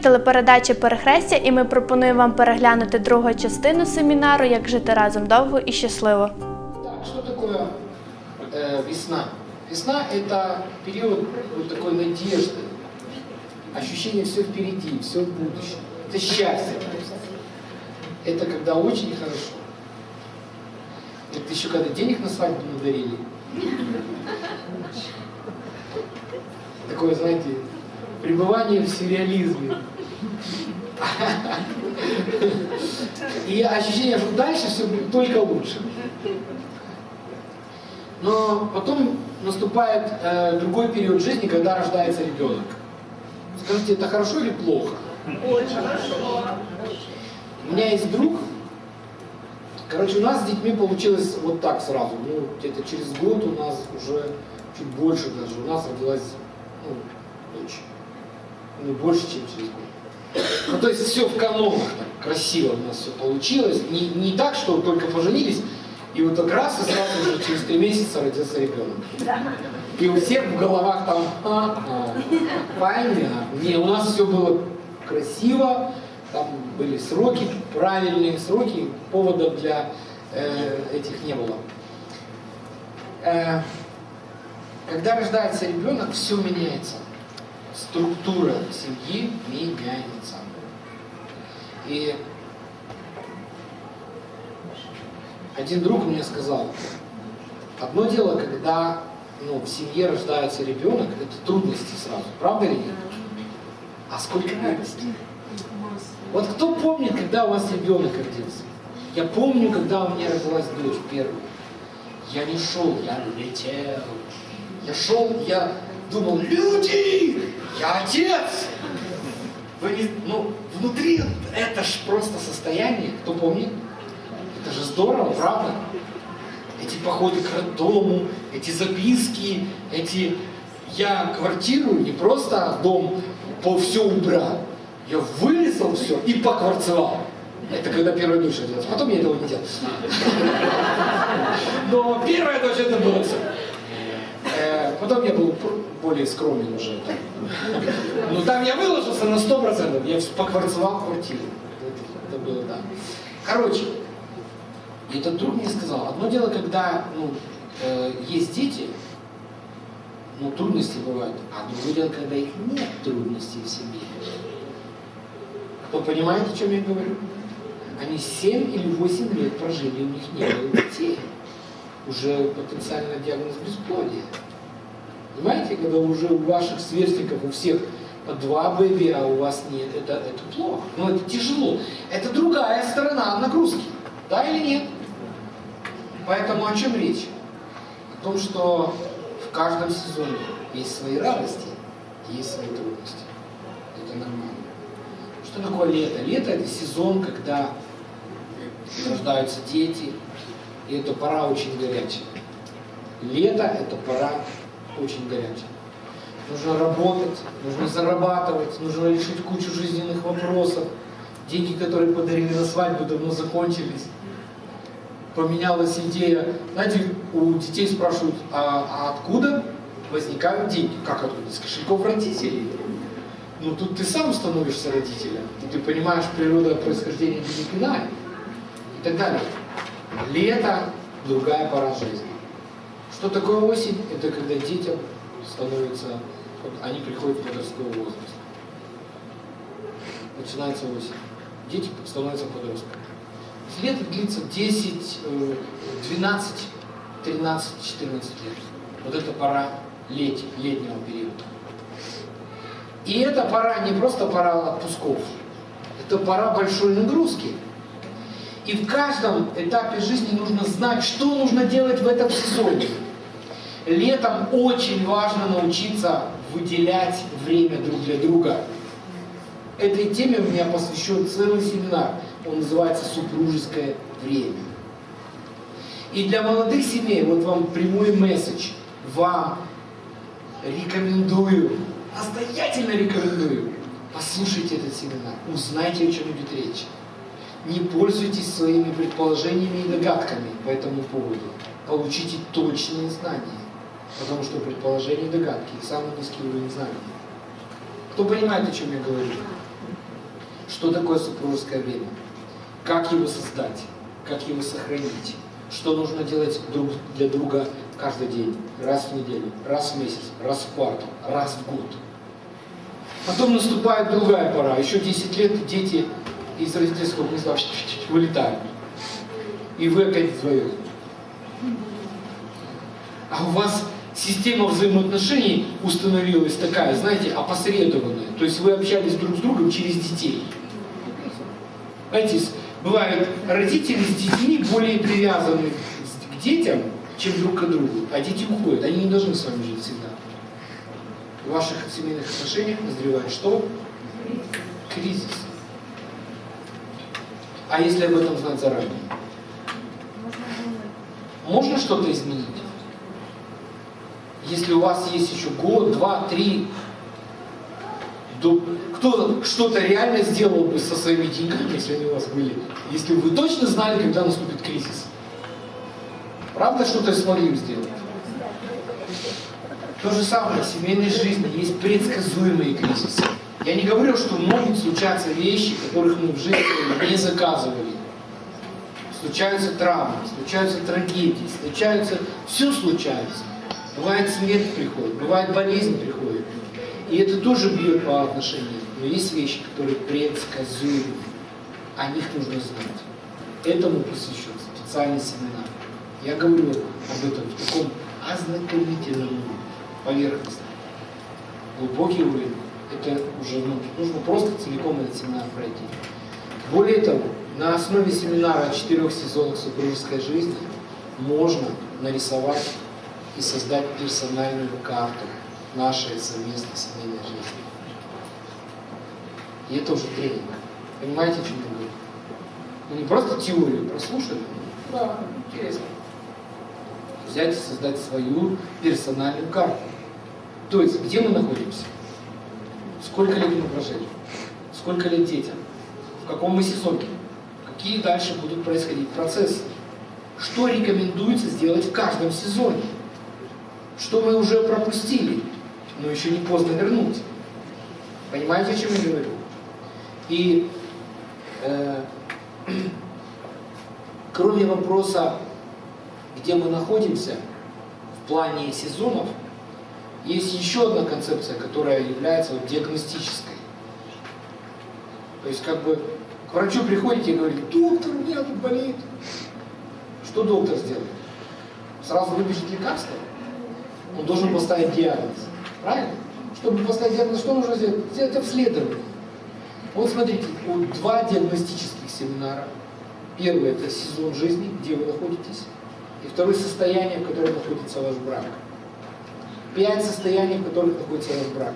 ефірі телепередача Перехрестя, і ми пропонуємо вам переглянути другу частину семінару Як жити разом довго і щасливо. Так, что такое э, весна? Весна – это период вот такой надежды, ощущение все впереди, все в будущем. Это счастье. Это когда очень хорошо. Это еще когда денег на свадьбу надарили. Такое, знаете, пребывание в сюрреализме. И ощущение, что дальше все будет только лучше. Но потом наступает э, другой период жизни, когда рождается ребенок. Скажите, это хорошо или плохо? Очень хорошо. У меня есть друг, короче, у нас с детьми получилось вот так сразу. Ну, где-то через год у нас уже чуть больше даже. У нас родилась ну, дочь. Ну, больше, чем через год. Ну, то есть все в канонах так красиво у нас все получилось. Не, не так, что только поженились, и вот так раз, и сразу же через три месяца родился ребенок. И у всех в головах там, ага, понятно. Не, у нас все было красиво, там были сроки, правильные сроки, поводов для э, этих не было. Э, когда рождается ребенок, все меняется. Структура семьи меняется. И один друг мне сказал, одно дело, когда ну, в семье рождается ребенок, это трудности сразу, правда или нет? А сколько радости? Вот кто помнит, когда у вас ребенок родился? Я помню, когда у меня родилась дочь первая. Я не шел, я летел. Я шел, я думал, люди, я отец. Вы не, ну, внутри это ж просто состояние, кто помнит? Это же здорово, правда? Эти походы к роддому, эти записки, эти... Я квартиру, не просто дом, по все убрал. Я вылезал все и покварцевал. Это когда первая дочь родилась. Потом я этого не делал. Но первая дочь это было все. Потом я был более скромен уже. Но там я выложился на 100%. Я покварцевал квартиру. Это, было, да. Короче, этот друг мне сказал, одно дело, когда ну, э, есть дети, ну, трудности бывают, а другое дело, когда их нет трудностей в семье. Кто понимает, о чем я говорю? Они 7 или 8 лет прожили, у них не было детей. Уже потенциально диагноз бесплодия. Понимаете, когда уже у ваших сверстников, у всех по два бэби, а у вас нет, это, это плохо. Ну, это тяжело. Это другая сторона нагрузки. Да или нет? Поэтому о чем речь? О том, что в каждом сезоне есть свои радости, есть свои трудности. Это нормально. Что такое лето? Лето это сезон, когда рождаются дети, и это пора очень горячая. Лето это пора очень горячая. Нужно работать, нужно зарабатывать, нужно решить кучу жизненных вопросов. Деньги, которые подарили на свадьбу, давно закончились. Поменялась идея. Знаете, у детей спрашивают, а, а откуда возникают деньги? Как откуда? Из кошельков родителей. Ну тут ты сам становишься родителем. Ты понимаешь природу происхождения денег иная. И так далее. Лето – другая пора жизни. Что такое осень? Это когда детям становится, вот они приходят в подростковый возраст. Начинается осень. Дети становятся подростками. Лето длится 10, э, 12, 13, 14 лет. Вот это пора лет, летнего периода. И это пора не просто пора отпусков, это пора большой нагрузки. И в каждом этапе жизни нужно знать, что нужно делать в этом сезоне. Летом очень важно научиться выделять время друг для друга. Этой теме у меня посвящен целый семинар. Он называется «Супружеское время». И для молодых семей, вот вам прямой месседж, вам рекомендую, настоятельно рекомендую, послушайте этот семинар, узнайте, о чем идет речь. Не пользуйтесь своими предположениями и догадками по этому поводу. Получите точные знания. Потому что предположения и догадки – самый низкий уровень знаний. Кто понимает, о чем я говорю? что такое супружеское время, как его создать, как его сохранить, что нужно делать друг для друга каждый день, раз в неделю, раз в месяц, раз в квартал, раз в год. Потом наступает другая пора, еще 10 лет и дети из родительского гнезда вылетают. И вы опять вдвоем. А у вас система взаимоотношений установилась такая, знаете, опосредованная. То есть вы общались друг с другом через детей. Знаете, бывают родители с детьми более привязаны к детям, чем друг к другу. А дети уходят, они не должны с вами жить всегда. В ваших семейных отношениях назревает что? Кризис. А если об этом знать заранее? Можно что-то изменить? Если у вас есть еще год, два, три, то кто что-то реально сделал бы со своими деньгами, если они у вас были, если вы точно знали, когда наступит кризис? Правда, что-то смогли сделать? То же самое в семейной жизни есть предсказуемые кризисы. Я не говорю, что могут случаться вещи, которых мы в жизни не заказывали. Случаются травмы, случаются трагедии, случаются... Все случается. Бывает смерть приходит, бывает болезнь приходит. И это тоже бьет по отношениям. Но есть вещи, которые предсказуемы. О них нужно знать. Этому посвящен специальный семинар. Я говорю об этом в таком ознакомительном поверхностном. Глубокий уровень, это уже ну, нужно просто целиком этот семинар пройти. Более того, на основе семинара о четырех сезонах супружеской жизни можно нарисовать и создать персональную карту нашей совместной семейной жизни. И это уже тренинг. Понимаете, о чем я говорю? Ну, не просто теорию прослушали, да, интересно. Взять и создать свою персональную карту. То есть, где мы находимся? Сколько лет мы прожили? Сколько лет детям? В каком мы сезоне? Какие дальше будут происходить процессы? Что рекомендуется сделать в каждом сезоне? Что мы уже пропустили, но еще не поздно вернуть? Понимаете, о чем я говорю? И э, кроме вопроса, где мы находимся в плане сезонов, есть еще одна концепция, которая является вот диагностической. То есть как бы к врачу приходите и говорите, доктор, у меня тут болит. Что доктор сделает? Сразу выпишет лекарство? Он должен поставить диагноз. Правильно? Чтобы поставить диагноз, что нужно сделать? Сделать обследование. Вот смотрите, вот два диагностических семинара. Первый это сезон жизни, где вы находитесь. И второе состояние, в котором находится ваш брак. Пять состояний, в которых находится ваш брак.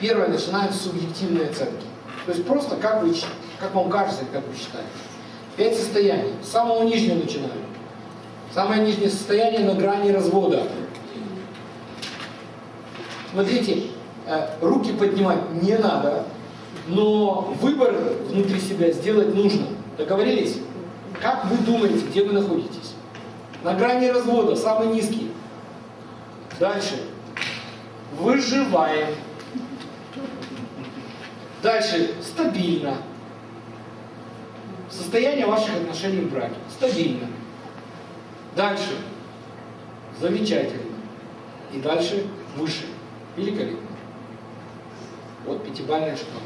Первое начинает с субъективной оценки. То есть просто как, вы, как вам кажется, как вы считаете. Пять состояний. С самого нижнего начинаю. Самое нижнее состояние на грани развода. Смотрите, э, руки поднимать не надо, но выбор внутри себя сделать нужно. Договорились? Как вы думаете, где вы находитесь? На грани развода, самый низкий. Дальше. Выживаем. Дальше. Стабильно. Состояние ваших отношений в браке. Стабильно. Дальше. Замечательно. И дальше выше. Великолепно. Вот пятибалльная шкала.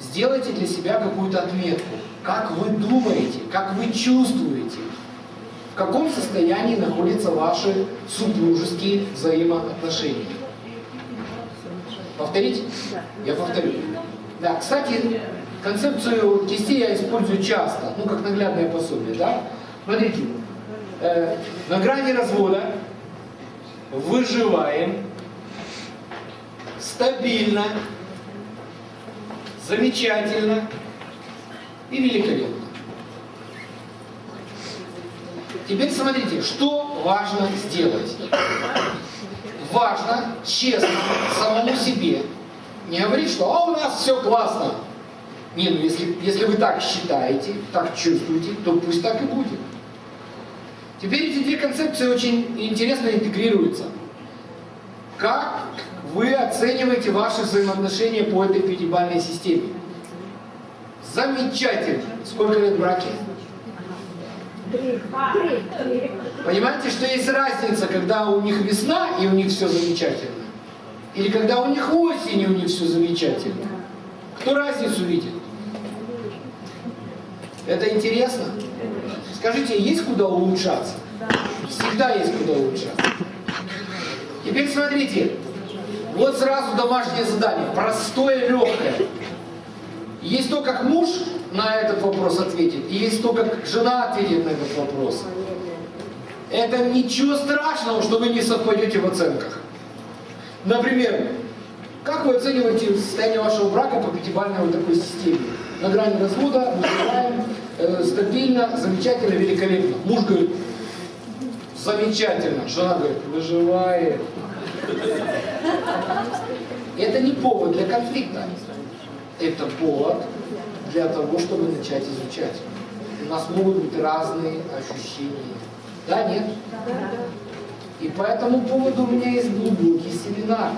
Сделайте для себя какую-то отметку. Как вы думаете, как вы чувствуете, в каком состоянии находятся ваши супружеские взаимоотношения. Повторить? Я повторю. Да, кстати, концепцию кистей я использую часто, ну, как наглядное пособие, да? Смотрите, э, на грани развода выживаем стабильно, замечательно и великолепно. Теперь смотрите, что важно сделать. Важно честно самому себе не говорить, что а у нас все классно. Не, ну если, если вы так считаете, так чувствуете, то пусть так и будет. Теперь эти две концепции очень интересно интегрируются. Как вы оцениваете ваши взаимоотношения по этой пятибалльной системе? Замечательно. Сколько лет браке? Понимаете, что есть разница, когда у них весна и у них все замечательно? Или когда у них осень и у них все замечательно? Кто разницу видит? Это интересно? Скажите, есть куда улучшаться? Всегда есть куда улучшаться. Теперь смотрите, вот сразу домашнее задание, простое, легкое. Есть то, как муж на этот вопрос ответит, и есть то, как жена ответит на этот вопрос. Это ничего страшного, что вы не совпадете в оценках. Например, как вы оцениваете состояние вашего брака по пятибалльной вот такой системе? На грани развода, выживаем, э, стабильно, замечательно, великолепно. Муж говорит, замечательно. Жена говорит, выживает. Это не повод для конфликта. Это повод для того, чтобы начать изучать. У нас могут быть разные ощущения. Да, нет? И по этому поводу у меня есть глубокий семинар.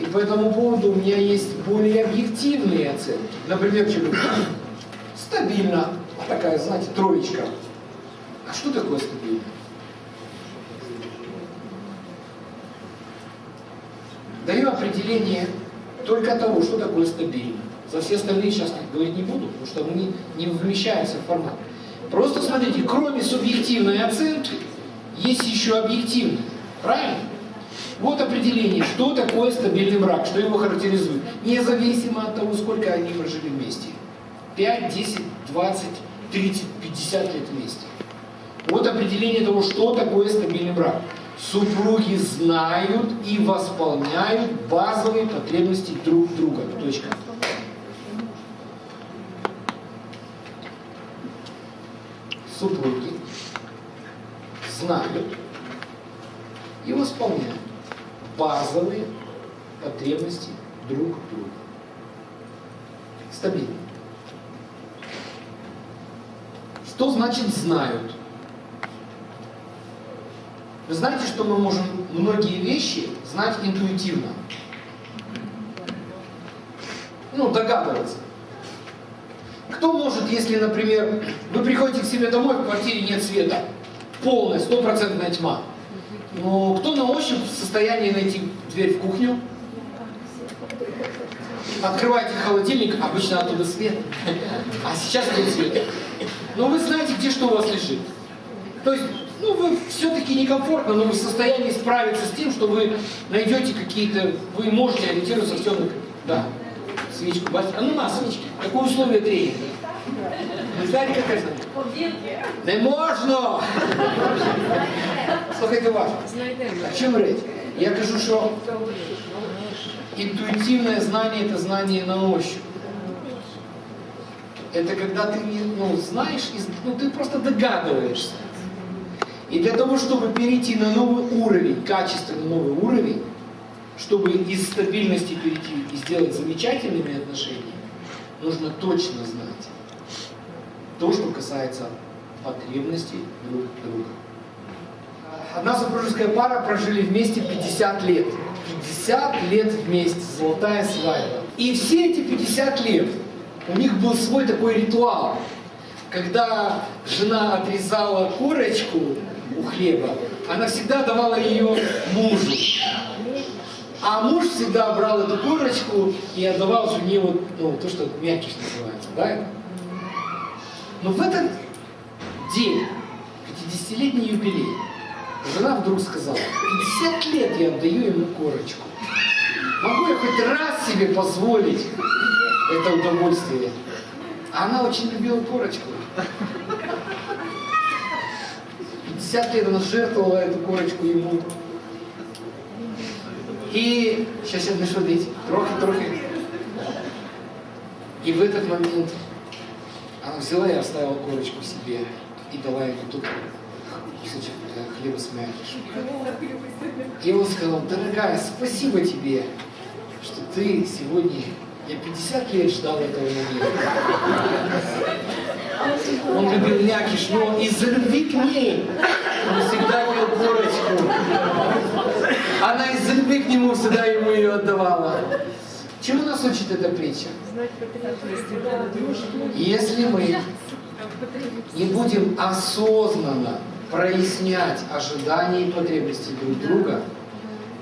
И по этому поводу у меня есть более объективные оценки. Например, человек стабильно, а такая, знаете, троечка. А что такое стабильно? Даю определение только того, что такое стабильно. За все остальные сейчас говорить не буду, потому что мы не, не в формат. Просто смотрите, кроме субъективной оценки, есть еще объективная. Правильно? Вот определение, что такое стабильный брак, что его характеризует. Независимо от того, сколько они прожили вместе. 5, 10, 20, 30, 50 лет вместе. Вот определение того, что такое стабильный брак. Супруги знают и восполняют базовые потребности друг друга. Точка. Супруги знают и восполняют базовые потребности друг друга. Стабильно. Что значит знают? Вы знаете, что мы можем многие вещи знать интуитивно? Ну, догадываться. Кто может, если, например, вы приходите к себе домой, в квартире нет света, полная, стопроцентная тьма, но кто на ощупь в состоянии найти дверь в кухню? Открываете холодильник, обычно оттуда свет, а сейчас нет света. Но вы знаете, где что у вас лежит. То есть, ну, вы все-таки некомфортно, но вы в состоянии справиться с тем, что вы найдете какие-то, вы можете ориентироваться все на... Да, свечку, бать- а ну на свечки. Какое условие тренинга? Ви знаєте, яке знання? Не можна! Слухайте уважно. О чем речь? Я кажу, что интуитивное знание – это знание на ощупь. Это когда ты не, ну, знаешь, ну, ты просто догадываешься. И для того, чтобы перейти на новый уровень, качественно новый уровень, чтобы из стабильности перейти и сделать замечательными отношения, нужно точно знать то, что касается потребностей друг друга. Одна супружеская пара прожили вместе 50 лет. 50 лет вместе, золотая свадьба. И все эти 50 лет у них был свой такой ритуал. Когда жена отрезала корочку у хлеба, она всегда давала ее мужу. А муж всегда брал эту корочку и отдавал жене вот, ну, то, что мякиш называется, да? Но в этот день, 50-летний юбилей, жена вдруг сказала, 50 лет я отдаю ему корочку. Могу я хоть раз себе позволить это удовольствие? А она очень любила корочку. 50 лет она жертвовала эту корочку ему. И сейчас я начну дать трохи-трохи. И в этот момент она взяла и оставила корочку себе и дала ему тут кусочек хлеба с мякишем. И он сказал, дорогая, спасибо тебе, что ты сегодня, я 50 лет ждал этого момента. Он любил мякиш, но из-за любви к ней он всегда ел корочку. Она из-за любви к нему всегда ему ее отдавала. Чему нас учит эта притча? Если мы не будем осознанно прояснять ожидания и потребности друг друга,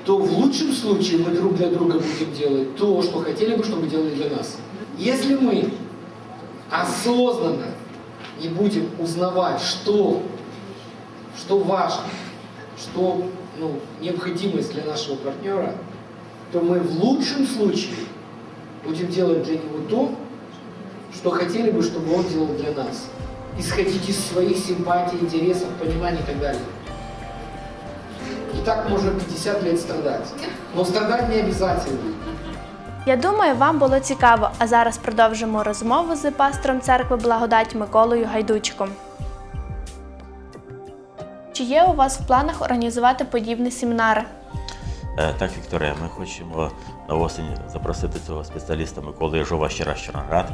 то в лучшем случае мы друг для друга будем делать то, что хотели бы, чтобы делали для нас. Если мы осознанно не будем узнавать, что, что важно, что ну, необходимость для нашего партнера, то мы в лучшем случае будем делать для него то, что хотели бы, чтобы он делал для нас. Исходить из своих симпатий, интересов, пониманий и так далее. И так можно 50 лет страдать. Но страдать не обязательно. Я думаю, вам було цікаво, а зараз продовжимо розмову з пастором церкви Благодать Миколою Гайдучиком. Чи є у вас в планах організувати подібні семінари? Е, Так, Вікторія, ми хочемо на осінь запросити цього спеціаліста Миколу Єжова ще раз Чорноград.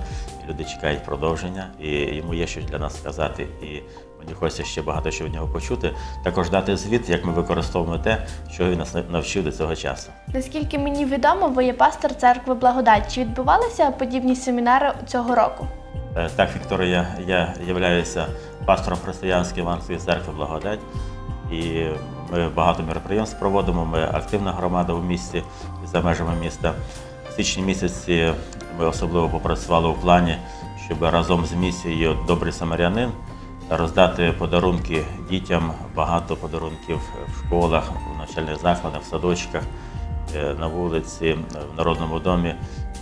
Люди чекають продовження, і йому є що для нас сказати. І мені хочеться ще багато що від нього почути. Також дати звіт, як ми використовуємо те, що він нас навчив до цього часу. Наскільки мені відомо, ви є пастор церкви Благодать. Чи відбувалися подібні семінари цього року? Е, Так, Вікторія, я являюся пастором християнської Іванської церкви Благодать. І ми багато мероприємств проводимо. Ми активна громада в місті і за межами міста. В січні місяці ми особливо попрацювали у плані, щоб разом з місією Добрий самарянин роздати подарунки дітям, багато подарунків в школах, в навчальних закладах, в садочках, е, на вулиці, в народному домі,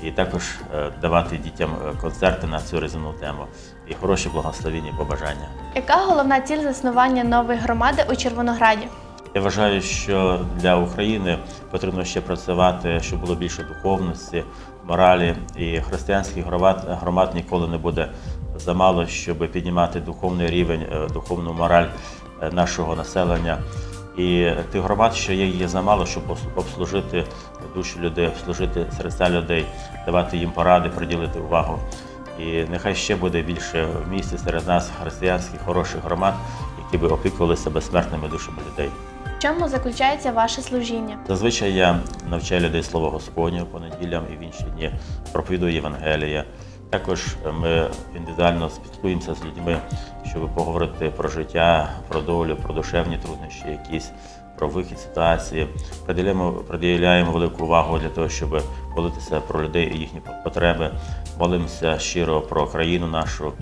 і також е, давати дітям е, концерти на цю різну тему і хороші благословінні побажання. Яка головна ціль заснування нової громади у Червонограді? Я вважаю, що для України потрібно ще працювати, щоб було більше духовності, моралі. І християнських громад, громад ніколи не буде замало, щоб піднімати духовний рівень, е, духовну мораль е, нашого населення. І тих громад, що є, є замало, щоб обслужити душі людей, обслужити серця людей, давати їм поради, приділити увагу. І нехай ще буде більше в місті серед нас християнських хороших громад, які би опікувалися безсмертними душами людей. В чому заключається ваше служіння? Зазвичай я навчаю людей Слово Господнє по неділям і в інші дні, проповідую Євангелія. Також ми індивідуально спілкуємося з людьми, щоб поговорити про життя, про долю, про душевні труднощі, якісь про вихід ситуації. Приділяємо, приділяємо велику увагу для того, щоб молитися про людей і їхні потреби. Молимося щиро про країну нашу,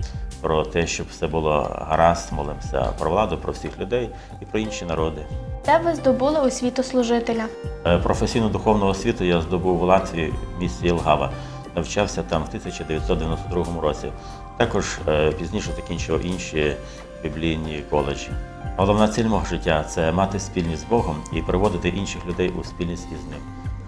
про те, щоб все було гаразд. Молимося про владу, про всіх людей і про інші народи. Де ви здобули освіту служителя? Е, Професійну духовну освіту я здобув в Латвії в місті Єлгава. Навчався там в 1992 році. Також е, пізніше закінчив інші біблійні коледжі. Головна ціль мого життя це мати спільність з Богом і приводити інших людей у спільність із ним.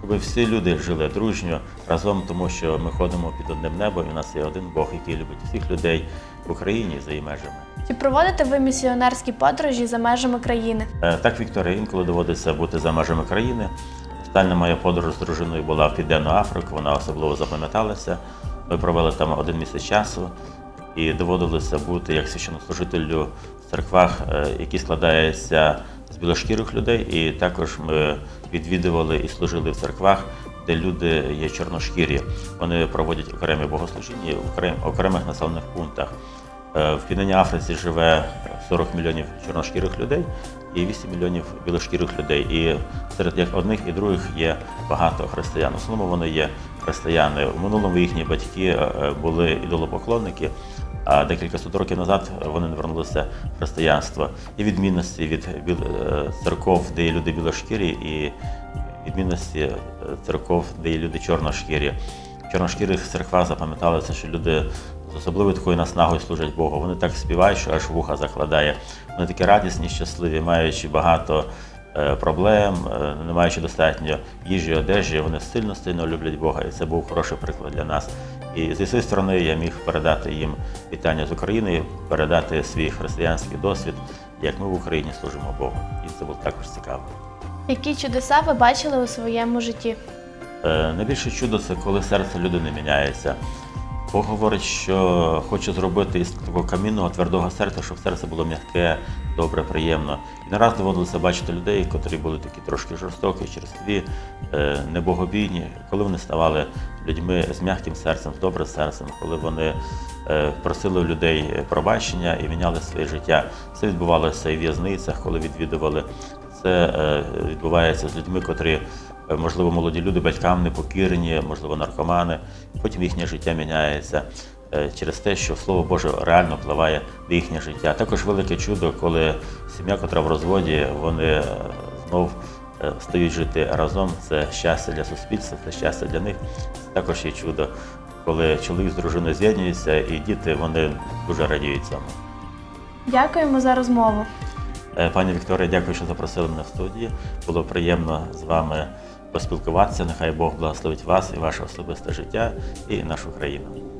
Щоб всі люди жили дружньо разом, тому що ми ходимо під одним небом, і у нас є один Бог, який любить всіх людей в Україні і за її межами. Чи проводите ви місіонерські подорожі за межами країни? Е, Так, Вікторія, інколи доводиться бути за межами країни. Остання моя подорож з дружиною була в Південну Африку, вона особливо запам'яталася. Ми провели там один місяць часу і доводилося бути як священнослужителю в церквах, е, які складаються з білошкірих людей. І також ми відвідували і служили в церквах, де люди є чорношкірі. Вони проводять окремі богослужіння в окремих населених пунктах. Е, В Південній Африці живе 40 мільйонів чорношкірих людей і 8 мільйонів білошкірих людей. І серед як одних і других є багато християн. В основному вони є християни. У минулому їхні батьки е, були ідолопоклонники, а декілька сот років назад вони навернулися в християнство. І відмінності від е, церков, де є люди білошкірі, і відмінності е, церков, де є люди чорношкірі. В чорношкірих церквах запам'яталося, що люди з особливою такою наснагою служать Богу. Вони так співають, що аж вуха закладає. Вони такі радісні, щасливі, маючи багато е, проблем, е, не маючи достатньо їжі, одежі, вони сильно сильно люблять Бога. І це був хороший приклад для нас. І зі своєї сторони я міг передати їм вітання з України, передати свій християнський досвід, як ми в Україні служимо Богу. І це було також цікаво. Які чудеса ви бачили у своєму житті? Е, Найбільше чудо це коли серце людини міняється. Бог говорить, що хоче зробити із такого камінного твердого серця, щоб серце було м'яке, добре, приємно. І не раз доводилося бачити людей, котрі були такі трошки жорстокі, черстві, е, небогобійні. Коли вони ставали людьми з м'яким серцем, з добрим серцем, коли вони е, просили у людей пробачення і міняли своє життя. Це відбувалося і в в'язницях, коли відвідували. Це е, відбувається з людьми, котрі, е, можливо, молоді люди, батькам не покірені, можливо, наркомани. Потім їхнє життя міняється е, через те, що Слово Боже реально впливає на їхнє життя. Також велике чудо, коли сім'я, котра в розводі, вони е, знов е, стають жити разом. Це щастя для суспільства, це щастя для них. Це також є чудо, коли чоловік з дружиною з'єднуються, і діти вони дуже радіють цьому. Дякуємо за розмову. Е, Пані Вікторія, дякую, що запросили мене в студію. Було приємно з вами поспілкуватися. Нехай Бог благословить вас і ваше особисте життя і нашу країну.